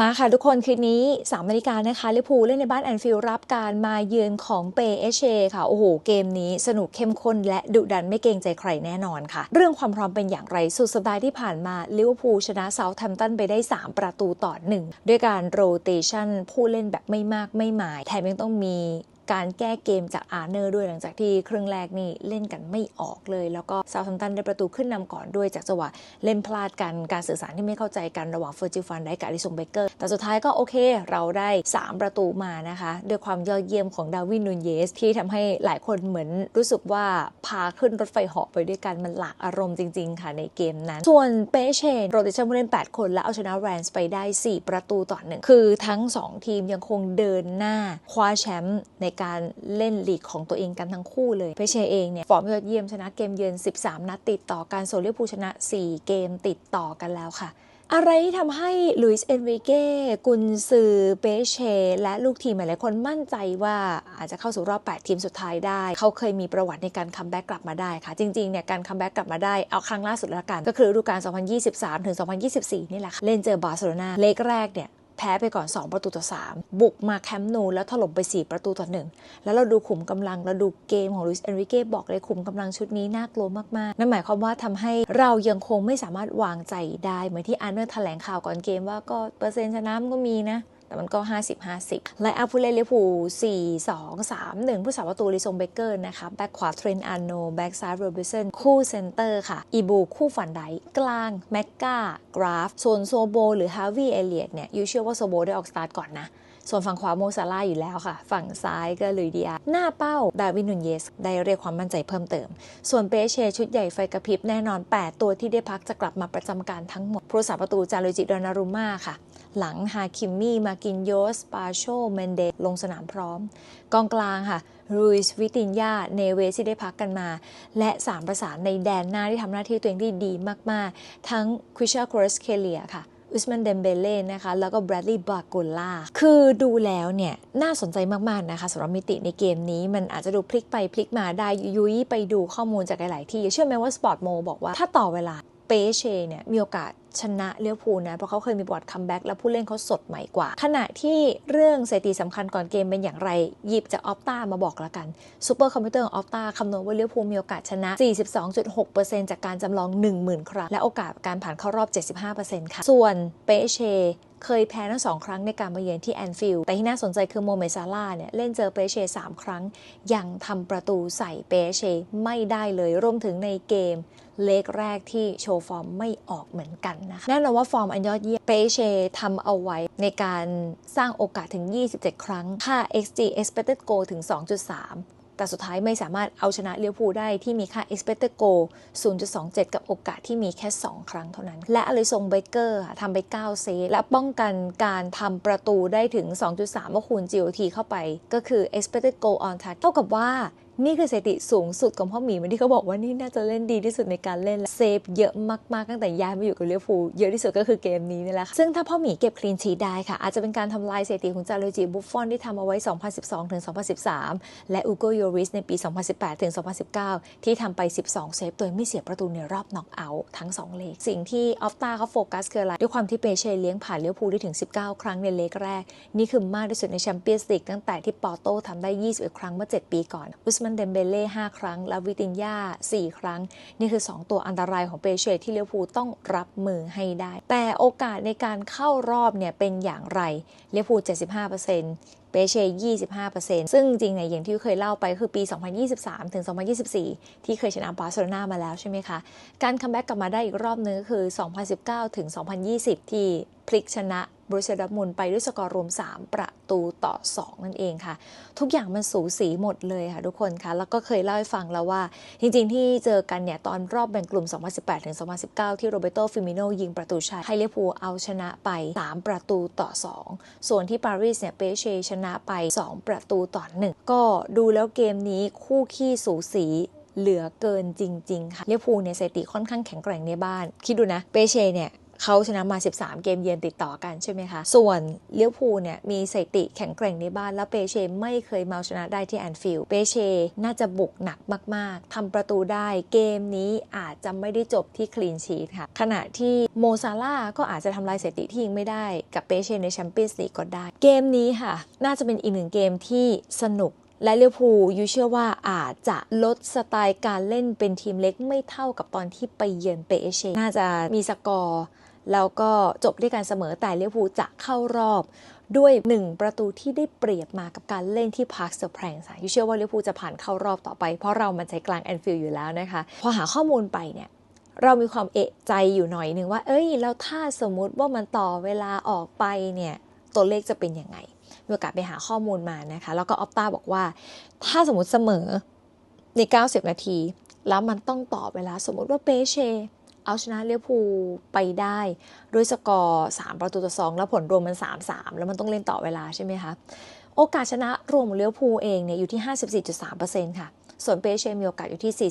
มาค่ะทุกคนคืนนี้3นาฬิกานะคะลิวพูเล่นในบ้านแอนฟิลรับการมาเยือนของเปเอเชค่ะ โอ้โห เกมนี้สนุกเข้มข้นและดุดันไม่เกรงใจใครแน่นอนค่ะ เรื่องความพร้อมเป็นอย่างไรสุดสัปดาห์ที่ผ่านมาลิเวอร์พูลชนะเซาท์แฮมป์ตันไปได้ 3 ประตูต่อหนึ่งด้วยการโรเตชันผู้เล่นแบบไม่มากไม่หมายแถมยังต้องมี การแก้เกมจากอาร์เนอร์ด้วยหลังจากที่ครึ่งแรกนี่เล่นกันไม่ออกเลย แล้วก็ซา u t ท a มตันได้ประตูขึ้นนำก่อนด้วยจากจังหวะเล่นพลาดกันการสื่อสารที่ไม่เข้าใจกันระหว่างเฟอร์จิฟันได้กับอลิซงเบเกอร์แต่สุดท้ายก็โอเค เราได้ 3 ประตูมานะคะ ด้วยความยอดเยี่ยมของดาวินนูนเยส ที่ทำให้หลายคนเหมือนรู้สึกว่าพาขึ้นรถไฟเหาะไปด้วยกันมันหลากอารมณ์จริง ๆ ค่ะในเกมนั้น ส่วนเปเชนโรเตชันผู้เล่น 8 คนและเอาชนะแรนส์ไปได้ 4 ประตูต่อหนึ่งคือทั้ง 2 ทีมยังคงเดินหน้าคว้าแชมป์ในการเล่นลีกของตัวเองกันทั้งคู่เลยเปเชเองเนี่ยฟอร์มยอดเยี่ยมชนะเกมเยือน 13 นัดติดต่อการโซลียผู้ชนะ 4 เกมติดต่อกันแล้วค่ะอะไรที่ทำให้ลุยส์เอนริเก้กุนซือเปเช และลูกทีมหลายคนมั่นใจว่าอาจจะเข้าสู่รอบ 8 ทีมสุดท้ายได้ เขาเคยมีประวัติในการคัมแบ็กกลับมาได้ค่ะ จริง ๆ เนี่ย การคัมแบ็กกลับมาได้ เอาครั้งล่าสุดแล้วกัน ก็คือฤดูกาล 2023 ถึง 2024 นี่แหละค่ะ เล่นเจอบาร์เซโลนาเลกแรกเนี่ย แพ้ไปก่อน 2 ประตูต่อ 3 บุกมาแคมป์นูแล้วถล่มไป 4 ประตูต่อ 1 แล้วเราดูขุมกำลังเราดูเกมของลุยส์เอนริเก้บอกเลยขุมกำลังชุดนี้น่ากลัวมาก ๆ นั่นหมายความว่าทำให้เรายังคงไม่สามารถวางใจได้ เหมือนที่อาร์เนอร์แถลงข่าวก่อนเกมว่าก็เปอร์เซ็นต์ชนะก็มีนะ แต่มันก็ 50-50 และอาพูเลเลฟู4 2 3 1 ผู้สาประตูลิซงเบเกอร์นะคะ แบ็กขวาเทรนอานโน แบ็กซ้ายโรบิสันคู่เซนเตอร์ค่ะ อีบูคู่ฝันไดกลาง แมกกากราฟ ส่วนโซโบ หรือฮาวิเอเลียตเนี่ยยูเชื่อว่าโซโบได้ออกสตาร์ทก่อนนะ ส่วนฝั่งขวาโมซาร่าอยู่แล้วค่ะ ฝั่งซ้ายก็ลุยดีอาหน้าเป้าดาวินนุนเยส ได้เรียกความมั่นใจเพิ่มเติม ส่วนเปเชชุดใหญ่ไฟกระพริบแน่นอน 8 ตัวที่ได้พักจะกลับมาประจำการทั้งหมดผู้สาประตูจารุจิดอนารุม่าค่ะ หลังฮาคิมมี่มากินโยสปาโชเมนเดลงสนามพร้อม กองกลางค่ะรูอิสวิตินยาเนเวสที่ได้พักกันมา และสามประสานในแดนหน้าที่ทำหน้าที่ตัวเองที่ดีมาก ๆ ทั้งคริชาโครสเคเลียค่ะ อุสมันเดมเบเล่นะคะแล้วก็แบรดลีย์บาโกล่าคือดูแล้วเนี่ย น่าสนใจมาก ๆ นะคะสำหรับมิติในเกมนี้ มันอาจจะดูพลิกไปพลิกมาได้ยุยไปดูข้อมูลจากหลาย ๆ ที่ เชื่อไหมว่าสปอร์ตโมบอกว่าถ้าต่อเวลา เปเชเนี่ยมีโอกาสชนะเลี้ยวภูนะ เพราะเขาเคยมีบอดคัมแบ็กแล้วผู้เล่นเขาสดใหม่กว่า ขณะที่เรื่องสถิติสำคัญก่อนเกมเป็นอย่างไร หยิบจากออฟตามาบอกละกันซูเปอร์คอมพิวเตอร์ของออฟตาคำนวณว่าเลี้ยวภูมีโอกาสชนะ 42.6%จากการจำลอง 10,000 ครั้ง และโอกาสการผ่านเข้ารอบ 75%ค่ะ ส่วนเปเชเคยแพ้ทั้งสองครั้งในการมาเยือนที่แอนฟิลด์แต่ที่น่าสนใจคือโมเมซาร่าเนี่ย เล่นเจอเปเช่สามครั้ง ยังทำประตูใส่เปเช่ไม่ได้เลยรวมถึงในเกม เลกแรกที่โชว์ฟอร์มไม่ออกเหมือนกันนะคะแน่นอนว่าฟอร์มอันยอดเยี่ยมเปเช่ทำเอาไว้ในการสร้างโอกาสถึง 27 ครั้ง ค่า xg expected goal ถึง 2.3แต่สุดท้ายไม่สามารถเอาชนะเลี้ยวภูได้ที่มีค่า expected goal 0.27 กับโอกาสที่มีแค่ 2 ครั้งเท่านั้น และอลิซงเบเกอร์ทำไป 9 เซฟและป้องกันการทำประตูได้ถึง 2.3 เมื่อคูณ GOT เข้าไป ก็คือ expected goal on target เท่ากับว่า นี่คือสถิติสูงสุดของพ่อหมีมันที่เขาบอกว่านี่น่าจะเล่นดีที่สุดในการเล่นเซฟเยอะมากๆตั้งแต่ย้ายมาอยู่กับเลี้ยวฟูเยอะที่สุดก็คือเกมนี้นี่แหละซึ่งถ้าพ่อหมีเก็บคลีนชีได้ค่ะอาจจะเป็นการทำลายสถิติของจารุจิบุฟฟอนที่ทำเอาไว้ 2012ถึง2013 และอูโกโยริสในปี 2018ถึง2019 ที่ทำไป 12 เซฟ โดยไม่เสียประตูในรอบน็อกเอาท์ทั้ง 2 เลกสิ่งที่ออฟตาเขาโฟกัสคืออะไรด้วยความที่เปเช่เลี้ยงผ่านเลี้ยวภูได้ถึง 19 ครั้งในเลกแรก นี่คือมากที่สุดในแชมเปี้ยนส์ลีกตั้งแต่ที่ปอโต้ทำได้ 21 ครั้งเมื่อ 7 ปีก่อนอุสมนเดมเบเล่5ครั้ง และวิตินยา4ครั้ง นี่คือ 2 ตัวอันตรายของเปเช่ที่เลี้ยวภูต้องรับมือให้ได้ แต่โอกาสในการเข้ารอบเนี่ยเป็นอย่างไรเลี้ยวภู75%เปเช่25%ซึ่งจริงเนี่ยอย่างที่เคยเล่าไปคือปี 2023 ถึง 2024 ที่เคยชนะบาร์เซโลนามาแล้วใช่ไหมคะ การคัมแบ็กกลับมาได้อีกรอบนึงก็คือ 2019 ถึง 2020 ที่พลิกชนะ บรูเซียดอร์มุนไปด้วยสกอร์รวม 3 ประตูต่อ 2 นั่นเองค่ะ ทุกอย่างมันสูสีหมดเลยค่ะทุกคนคะแล้วก็เคยเล่าให้ฟังแล้วว่า จริงๆ ที่เจอกันเนี่ย ตอนรอบแบ่งกลุ่ม 2018 ถึง 2019 ที่โรเบโตฟิมิโนยิงประตูชัยให้เลพูเอาชนะไป 3 ประตูต่อ 2 ส่วนที่ปารีสเนี่ยเปเชชนะไป 2 ประตูต่อ 1 ก็ดูแล้วเกมนี้คู่ขี้สูสีเหลือเกินจริง ๆ ค่ะเลียพูเนี่ยสถิติค่อนข้างแข็งแกร่งในบ้าน คิดดูนะ เปเชเนี่ย เขาชนะมา 13 เกมเยือนติดต่อกันใช่ไหมคะ ส่วนเลี้ยวภูเนี่ยมีสถิติแข็งแกร่งในบ้าน แล้วเปเชไม่เคยมาชนะได้ที่แอนฟิลด์ เปเชน่าจะบุกหนักมาก ๆทำประตูได้ เกมนี้อาจจะไม่ได้จบที่คลีนชีทค่ะ ขณะที่โมซาร่าก็อาจจะทำลายสถิติที่ยิงไม่ได้ กับเปเชในแชมเปี้ยนส์ลีกก็ได้ เกมนี้ค่ะ น่าจะเป็นอีกหนึ่งเกมที่สนุกและเลิเวอร์พูยูเชื่อว่าอาจจะลดสไตล์การเล่นเป็นทีมเล็กไม่เท่ากับตอนที่ไปเยือนเปเชน่าจะมีสกอร์ แล้วก็จบด้วยการเสมอแต่ลิเวอร์พูจะเข้ารอบด้วย 1 ประตูที่ได้เปรียบมากับการเล่นที่พาร์คเซอร์แพรงส์ยูเชื่อว่าลิเวอร์พูจะผ่านเข้ารอบต่อไป เพราะเรามันใจกลางแอนฟิลด์อยู่แล้วนะคะ พอหาข้อมูลไปเนี่ยเรามีความเอะใจอยู่หน่อยหนึ่งว่า เอ้ย แล้วถ้าสมมุติว่ามันต่อเวลาออกไปเนี่ย ตัวเลขจะเป็นยังไง มีโอกาสไปหาข้อมูลมานะคะ แล้วก็ออฟต้าบอกว่า ถ้าสมมติเสมอใน 90 นาที แล้วมันต้องต่อเวลาสมมติว่าเปเช เอาชนะเลี้ยวภูไปได้ด้วยสกอร์ 3 ประตูต่อ 2 แล้วผลรวมมัน 3-3 แล้วมันต้องเล่นต่อเวลาใช่ไหมคะโอกาสชนะรวมเลี้ยวภูเองเนี่ยอยู่ที่ 54.3%ค่ะ ส่วนเปเชมีโอกาสอยู่ที่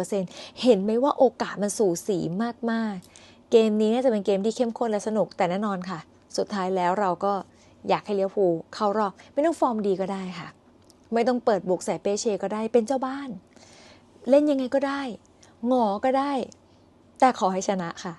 45.7%เห็นไหมว่าโอกาสมันสูสีมากๆ เกมนี้น่าจะเป็นเกมที่เข้มข้นและสนุกแต่แน่นอนค่ะ สุดท้ายแล้วเราก็อยากให้เลี้ยวภูเข้ารอบไม่ต้องฟอร์มดีก็ได้ค่ะ ไม่ต้องเปิดบุกใส่เปเชก็ได้เป็นเจ้าบ้าน เล่นยังไงก็ได้ หงอก็ได้ แต่ขอให้ชนะค่ะ